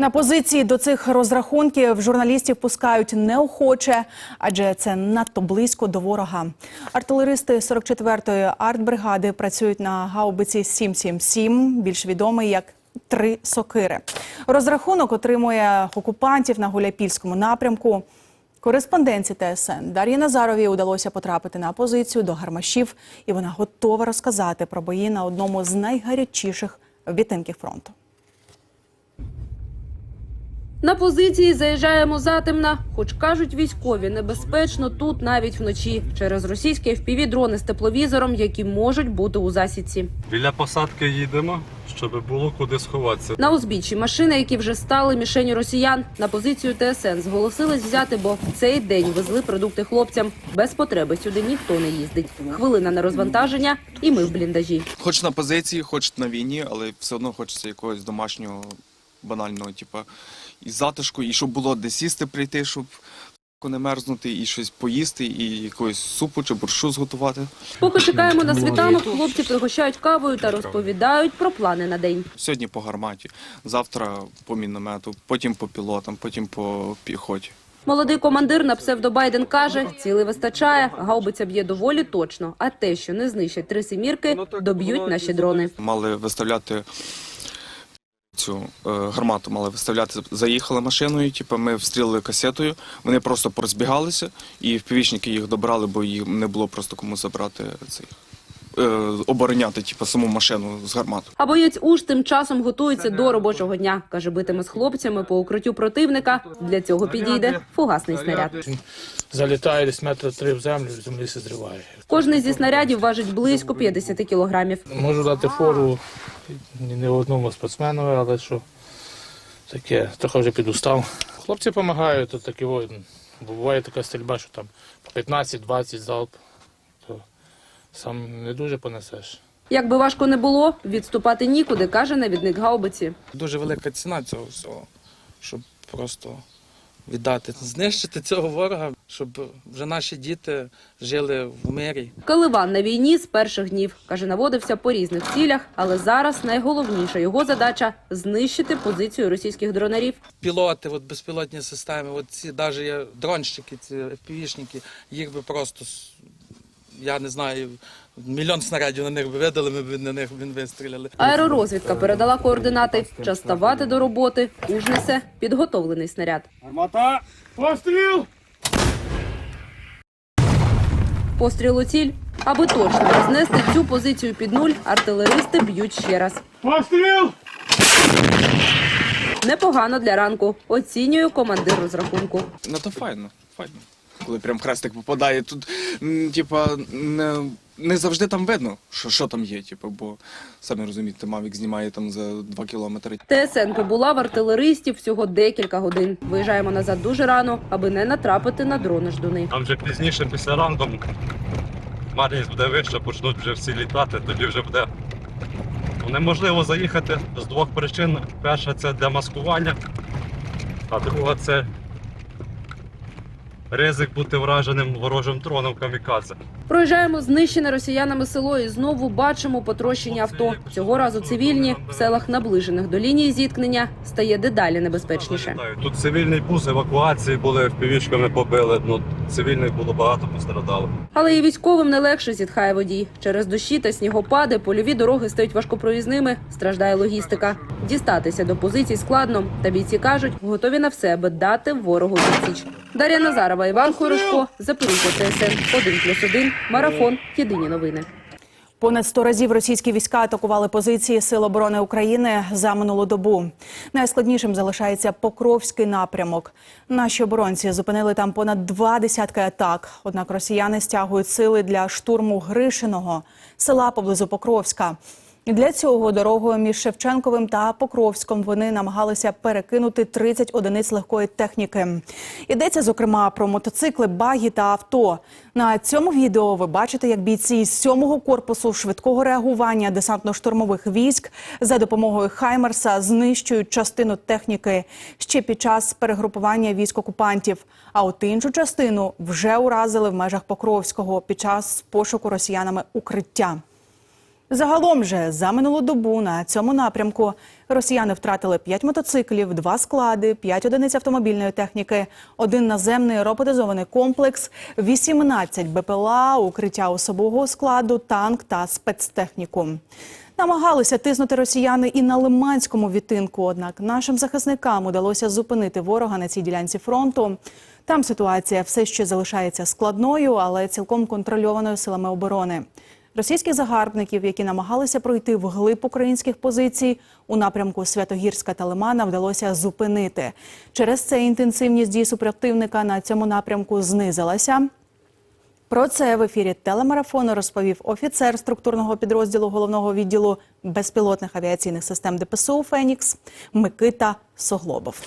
На позиції до цих розрахунків журналістів пускають неохоче, адже це надто близько до ворога. Артилеристи 44-ї артбригади працюють на гаубиці 777, більш відомий як три сокири. Розрахунок отримує окупантів на Гуляпільському напрямку. Кореспонденці ТСН Дар'ї Назаровій удалося потрапити на позицію до гармашів, і вона готова розказати про бої на одному з найгарячіших відтинків фронту. На позиції заїжджаємо затемна. Хоч кажуть військові, небезпечно тут навіть вночі через російські FPV-дрони з тепловізором, які можуть бути у засідці. Біля посадки їдемо, щоб було куди сховатися. На узбіччі машини, які вже стали мішенью росіян, на позицію ТСН зголосились взяти, бо в цей день везли продукти хлопцям. Без потреби сюди ніхто не їздить. Хвилина на розвантаження, і ми в бліндажі. Хоч на позиції, хоч на війні, але все одно хочеться якогось домашнього, банального, типу, і затишку, і щоб було де сісти прийти, щоб не мерзнути, і щось поїсти, і якогось супу чи борщу зготувати. Поки чекаємо на світанок, хлопці пригощають кавою та розповідають про плани на день. Сьогодні по гарматі, завтра по міномету, потім по пілотам, потім по піхоті. Молодий командир на псевдо Байден каже, цілий вистачає, гаубиця б'є доволі точно. А те, що не знищать три семірки, доб'ють наші дрони. Мали виставляти цю е, гармату, мали виставляти. Заїхали машиною, типу, ми встрілили касетою, вони просто порозбігалися, і впівічники їх добрали, бо їм не було просто кому забрати цей. е, Обороняти типу, саму машину з гарматою. А боєць уж тим часом готується до робочого дня. Каже, битиме з хлопцями по укриттю противника. Для цього підійде фугасний снаряд. залітає десь метра три в землю, в землі се зриває. Кожний зі снарядів важить близько 50 кілограмів. Можу дати фору не одному спортсмену, але що таке, трохи вже підустав. Хлопці допомагають, то такі, о, бо буває така стрільба, що там по 15-20 залп, то сам не дуже понесеш. Як би важко не було, відступати нікуди, каже навідник гаубиці. дуже велика ціна цього всього, щоб просто віддати, знищити цього ворога, щоб вже наші діти жили в мирі. Каливан на війні з перших днів. Каже, наводився по різних цілях, але зараз найголовніша його задача знищити позицію російських дронерів. Пілоти, от безпілотні системи, от ці навіть є дронщики, ці півішники, їх би просто я не знаю, мільйон снарядів на них видали, ми б на них він вистріляли. Аеророзвідка передала координати. Час ставати до роботи. Уж несе підготовлений снаряд. Армата! Постріл! Постріл у ціль. Аби точно рознести цю позицію під нуль, артилеристи б'ють ще раз. Постріл! Непогано для ранку. Оцінює командир розрахунку. Ну то файно, файно. Коли прям хрестик попадає, тут м, типа не, не завжди там видно, що, що там є, типу, бо самі розумієте, Мавік знімає там за 2 кілометри. ТСН побула в артилеристів всього декілька годин. Виїжджаємо назад дуже рано, аби не натрапити на дрони ждуни. Там вже пізніше, після ранку, марність буде вища, почнуть вже всі літати, тоді вже буде ну, неможливо заїхати з двох причин. Перша це для маскування, а друга це ризик бути враженим ворожим дроном камікадзе. Проїжджаємо знищене росіянами село і знову бачимо потрощені авто. Цього разу цивільні в селах, наближених до лінії зіткнення, стає дедалі небезпечніше. Тут цивільний бус, евакуації були, впівішками побили, ну цивільних було багато пострадало. Але і військовим не легше зітхає водій. Через дощі та снігопади польові дороги стають важкопроїзними, страждає логістика. Дістатися до позицій складно. Та бійці кажуть, готові на все, аби дати ворогу відсіч. Дар'я Назарова, Іван Хорошко, Запоріжжя ТСН 1+,1, Марафон. Єдині новини. Понад 100 разів російські війська атакували позиції Сил оборони України за минулу добу. Найскладнішим залишається Покровський напрямок. Наші оборонці зупинили там понад два десятки атак. Однак росіяни стягують сили для штурму Гришиного села поблизу Покровська. Для цього дорогою між Шевченковим та Покровськом вони намагалися перекинути 30 одиниць легкої техніки. Йдеться зокрема про мотоцикли, багі та авто. На цьому відео ви бачите, як бійці з 7-го корпусу швидкого реагування десантно-штурмових військ за допомогою Хаймерса знищують частину техніки ще під час перегрупування військ окупантів. А от іншу частину вже уразили в межах Покровського під час пошуку росіянами укриття. Загалом же за минулу добу на цьому напрямку росіяни втратили 5 мотоциклів, 2 склади, 5 одиниць автомобільної техніки, один наземний роботизований комплекс, 18 БПЛА, укриття особового складу, танк та спецтехніку. Намагалися тиснути росіяни і на Лиманському відтинку. Однак нашим захисникам удалося зупинити ворога на цій ділянці фронту. Там ситуація все ще залишається складною, але цілком контрольованою силами оборони. Російських загарбників, які намагалися пройти вглиб українських позицій у напрямку Святогірська та Лимана, вдалося зупинити. Через це інтенсивність дій супротивника на цьому напрямку знизилася. Про це в ефірі телемарафону розповів офіцер структурного підрозділу головного відділу безпілотних авіаційних систем ДПСУ Фенікс Микита Соглобов.